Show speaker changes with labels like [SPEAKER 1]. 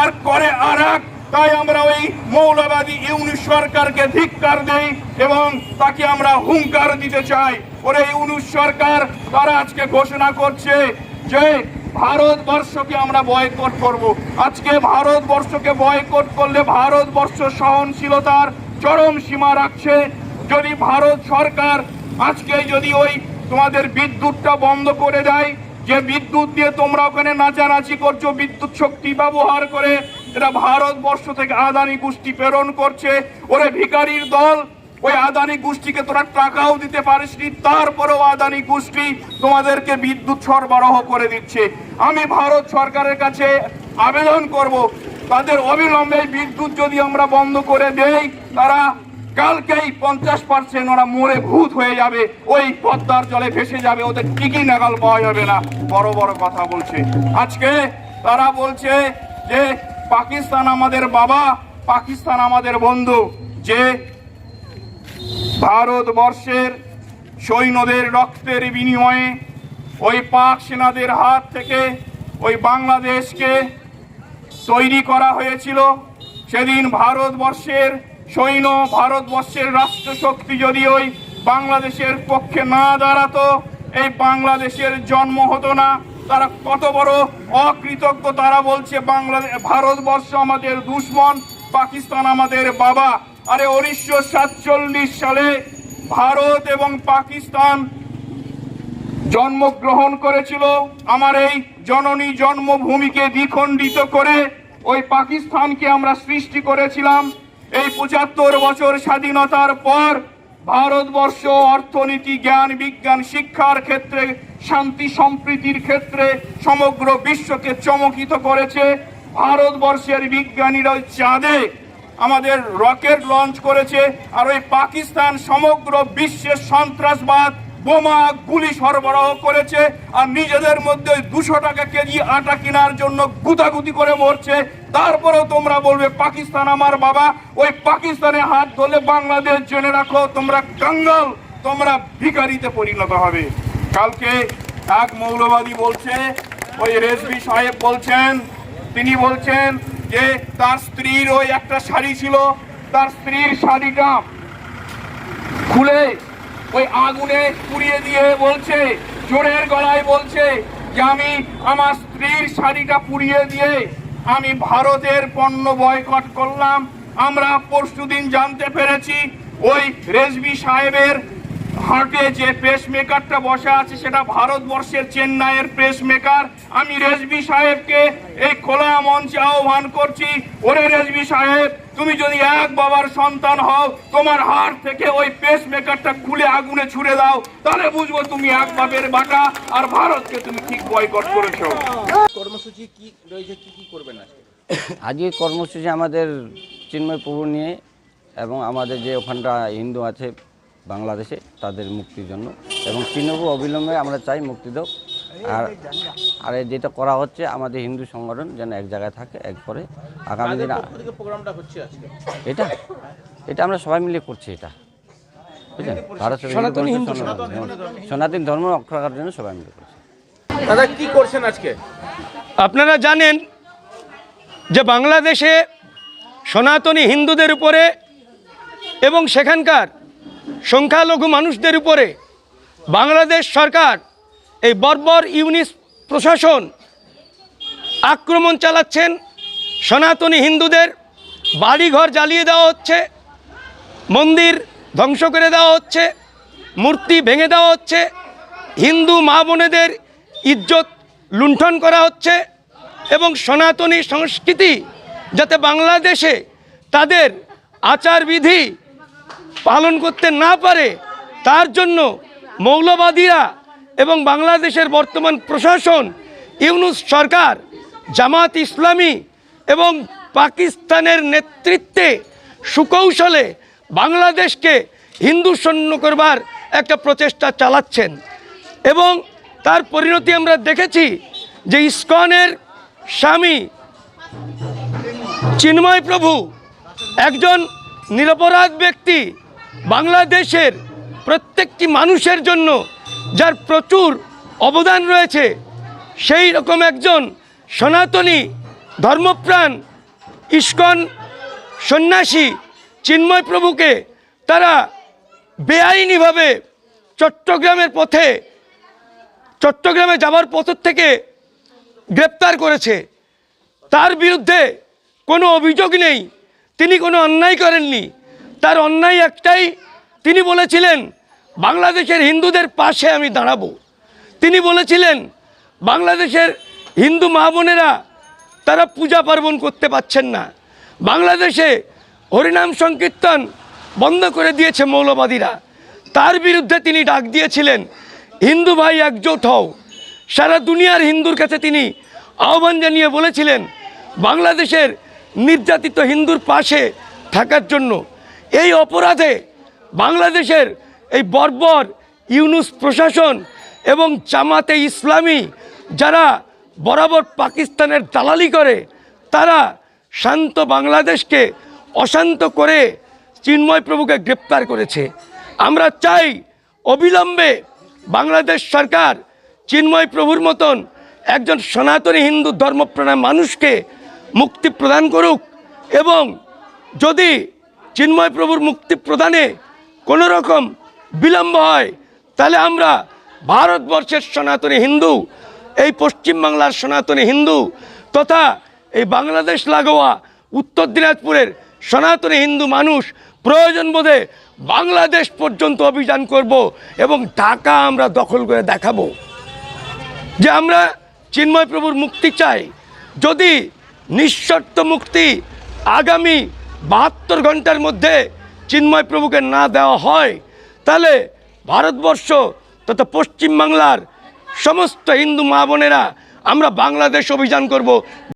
[SPEAKER 1] আর করে আর তাই আমরা ওই মৌলবাদী ইউনিশ সরকারকে ধিক্কার দেই এবং তাকে আমরা হুঙ্কার দিতে চাই। ওরে ইউনিশ সরকার, তারা আজকে ঘোষণা করছে যে ভারতবর্ষকে আমরা বয়কট করব। আজকে ভারতবর্ষকে বয়কট করলে ভারতবর্ষ সহনশীলতার চরম সীমা রাখছে। যদি ভারত সরকার আজকে যদি ওই তোমাদের বিদ্যুৎটা বন্ধ করে দেয় যে বিদ্যুৎ দিয়ে তোমরা ওখানে নাচানাচি করছ, বিদ্যুৎ শক্তি ব্যবহার করে এটা ভারতবর্ষ থেকে আদানি গোষ্ঠী প্রেরণ করছে, ওরে ভিকারির দল, ওই আদানি গোষ্ঠীকে তোরা টাকাও দিতে পারিসনি তারপরেও আদানি গোষ্ঠী তোমাদেরকে বিদ্যুৎ সরবরাহ করে দিচ্ছে। আমি ভারত সরকারের কাছে আবেদন করব, তাদের অবিলম্বে বিদ্যুৎ যদি আমরা বন্ধ করে দেই, তারা কালকেই পঞ্চাশ পার্সেন্ট ওরা মরে ভূত হয়ে যাবে, ওই পদ্মার জলে ভেসে যাবে, ওদের টিকি নাগাল পাওয়া যাবে না, বড় বড় কথা বলছে। আজকে তারা বলছে যে, পাকিস্তান আমাদের বাবা, পাকিস্তান আমাদের বন্ধু, যে ভারতবর্ষের সৈন্যদের রক্তের বিনিময়ে ওই পাক সেনাদের হাত থেকে ওই বাংলাদেশকে তৈরি করা হয়েছিল। সেদিন ভারতবর্ষের সৈন্য ভারতবর্ষের রাষ্ট্রশক্তি যদি ওই বাংলাদেশের পক্ষে না দাঁড়াতো, এই বাংলাদেশের জন্ম হতো না। তারা কত বড় অকৃতজ্ঞ, তারা বলছে বাংলাদেশ ভারতবর্ষ আমাদের দুশ্মন, পাকিস্তান আমাদের বাবা। আরে উনিশশো সাতচল্লিশ সালে ভারত এবং পাকিস্তান জন্মগ্রহণ করেছিল। আমার এই জননী জন্মভূমিকে দ্বিখণ্ডিত করে ওই পাকিস্তানকে আমরা সৃষ্টি করেছিলাম। এই পঁচাত্তর বছর স্বাধীনতার পর ভারতবর্ষ অর্থনীতি, জ্ঞান, বিজ্ঞান, শিক্ষার ক্ষেত্রে, শান্তি, সম্প্রীতির ক্ষেত্রে সমগ্র বিশ্বকে চমকিত করেছে। ভারতবর্ষের বিজ্ঞানীরা চাঁদে আমাদের রকেট লঞ্চ করেছে আর ওই পাকিস্তান সমগ্র বিশ্বের সন্ত্রাসবাদ বোমা গুলি সরবরাহ করেছে আর নিজেদের মধ্যে দুশো টাকা কেজি আটা কেনার জন্য গুতাগুতি করে মরছে। তারপরেও তোমরা বলবে, পাকিস্তান আমার বাবা। ওই পাকিস্তানে হাত ধরলে বাংলাদেশ জেনে রাখো, তোমরা কাঙ্গাল, তোমরা ভিখারিতে পরিণত হবে। কালকে এক মৌলবাদী বলছে, ওই রেজবি সাহেব বলছেন, তিনি বলছেন যে তার স্ত্রীর ওই একটা শাড়ি ছিল, তার স্ত্রীর শাড়িটা খুলে ওই আগুনে পুড়িয়ে দিয়ে বলছে জোরের গলায় বলছে যে আমি আমার স্ত্রীর শাড়িটা পুড়িয়ে দিয়ে আমি ভারতের পণ্য বয়কট করলাম। আমরা পরশুদিন জানতে পেরেছি ওই রেজবি সাহেবের হার্টে যে পেস মেকারটা বসে আছে সেটা ভারতবর্ষের চেন্নাইয়ের পেস মেকার আমি রেজবি সাহেবকে এই খোলা মঞ্চে আহ্বান করছি ওরে রেজবি সাহেব তুমি যদি এক বাবার সন্তান হও তোমার হাড় থেকে ওই পেস মেকারটা খুলে আগুনে ছুড়ে দাও তাহলে বুঝব তুমি এক বাপের বাটা আর ভারতকে তুমি ঠিক বয়কট করেছ।
[SPEAKER 2] কর্মসূচি কি রয়েছে কি কি করবেন আজকে?
[SPEAKER 3] আজকে কর্মসূচি আমাদের চিন্ময় প্রভু নিয়ে এবং আমাদের যে ওখানটা হিন্দু আছে বাংলাদেশে তাদের মুক্তির জন্য। এবং চিহ্নবু অবিলম্বে আমরা চাই মুক্তি দেব আর আর এই যেটা করা হচ্ছে আমাদের হিন্দু সংগঠন যেন এক জায়গায় থাকে এক করে আগামী দিন
[SPEAKER 2] পক্ষ থেকে প্রোগ্রামটা হচ্ছে আজকে?
[SPEAKER 3] এটা এটা আমরা সবাই মিলে করছি এটা। বুঝলেন? ভারত সনাতন ধর্ম। রক্ষা করার জন্য সবাই মিলে করছি।
[SPEAKER 2] দাদা কি করছেন আজকে?
[SPEAKER 4] আপনারা জানেন যে বাংলাদেশে সনাতনী হিন্দুদের উপরে এবং সেখানকার সংখ্যালঘু মানুষদের উপরে বাংলাদেশ সরকার এই বর্বর ইউনিস প্রশাসন আক্রমণ চালাচ্ছেন। সনাতনী হিন্দুদের বাড়িঘর জ্বালিয়ে দেওয়া হচ্ছে, মন্দির ধ্বংস করে দেওয়া হচ্ছে, মূর্তি ভেঙে দেওয়া হচ্ছে, হিন্দু মা বোনেদের ইজ্জত লুণ্ঠন করা হচ্ছে এবং সনাতনী সংস্কৃতি যাতে বাংলাদেশে তাদের আচারবিধি পালন করতে না পারে, তার জন্য মৌলবাদীরা এবং বাংলাদেশের বর্তমান প্রশাসন, ইউনুস সরকার, জামাত ইসলামী এবং পাকিস্তানের নেতৃত্বে সুকৌশলে বাংলাদেশকে হিন্দু শূন্য করবার একটা প্রচেষ্টা চালাচ্ছেন। এবং তার পরিণতি আমরা দেখেছি যে ইস্কনের স্বামী চিন্ময় প্রভু একজন নিরপরাধ ব্যক্তি বাংলাদেশের প্রত্যেকটি মানুষের জন্য যার প্রচুর অবদান রয়েছে, সেই রকম একজন সনাতনী ধর্মপ্রাণ ইস্কন সন্ন্যাসী চিন্ময় প্রভুকে তারা বেআইনিভাবে চট্টগ্রামের পথে, চট্টগ্রামে যাবার পথ থেকে গ্রেপ্তার করেছে। তার বিরুদ্ধে কোনো অভিযোগ নেই, তিনি কোনো অন্যায় করেননি। তার অন্যায় একটাই, তিনি বলেছিলেন, বাংলাদেশের হিন্দুদের পাশে আমি দাঁড়াবো। তিনি বলেছিলেন, বাংলাদেশের হিন্দু মা বোনেরা তারা পূজা পার্বণ করতে পাচ্ছেন না। বাংলাদেশে হরিনাম সংকীর্তন বন্ধ করে দিয়েছে মৌলবাদীরা। তার বিরুদ্ধে তিনি ডাক দিয়েছিলেন, হিন্দু ভাই, একজোট হও। সারা দুনিয়ার হিন্দুর কাছে তিনি আহ্বান জানিয়ে বলেছিলেন, বাংলাদেশের নির্যাতিত হিন্দুর পাশে থাকার জন্য এই অপরাধে বাংলাদেশের এই বর্বর ইউনুস প্রশাসন এবং জামাতে ইসলামী যারা বরাবর পাকিস্তানের দালালি করে, তারা শান্ত বাংলাদেশকে অশান্ত করে চিন্ময় প্রভুকে গ্রেপ্তার করেছে। আমরা চাই অবিলম্বে বাংলাদেশ সরকার চিন্ময় প্রভুর মতন একজন সনাতনী হিন্দু ধর্মপ্রাণ মানুষকে মুক্তি প্রদান করুক এবং যদি চিন্ময় প্রভুর মুক্তি প্রদানে কোনো রকম বিলম্ব হয়, তাহলে আমরা ভারতবর্ষের সনাতনী হিন্দু, এই পশ্চিমবাংলার সনাতনী হিন্দু, তথা এই বাংলাদেশ লাগোয়া উত্তর দিনাজপুরের সনাতনী হিন্দু মানুষ প্রয়োজন বোধে বাংলাদেশ পর্যন্ত অভিযান করব এবং ঢাকা আমরা দখল করে দেখাবো। যে আমরা চিন্ময় প্রভুর মুক্তি চাই। যদি নিঃশর্ত মুক্তি আগামী বাহাত্তর ঘণ্টার মধ্যে চিন্ময় প্রভুকে না দেওয়া হয়, তাহলে ভারতবর্ষ তথা পশ্চিমবাংলার সমস্ত হিন্দু মা বোনেরা, আমরা বাংলাদেশ অভিযান করব।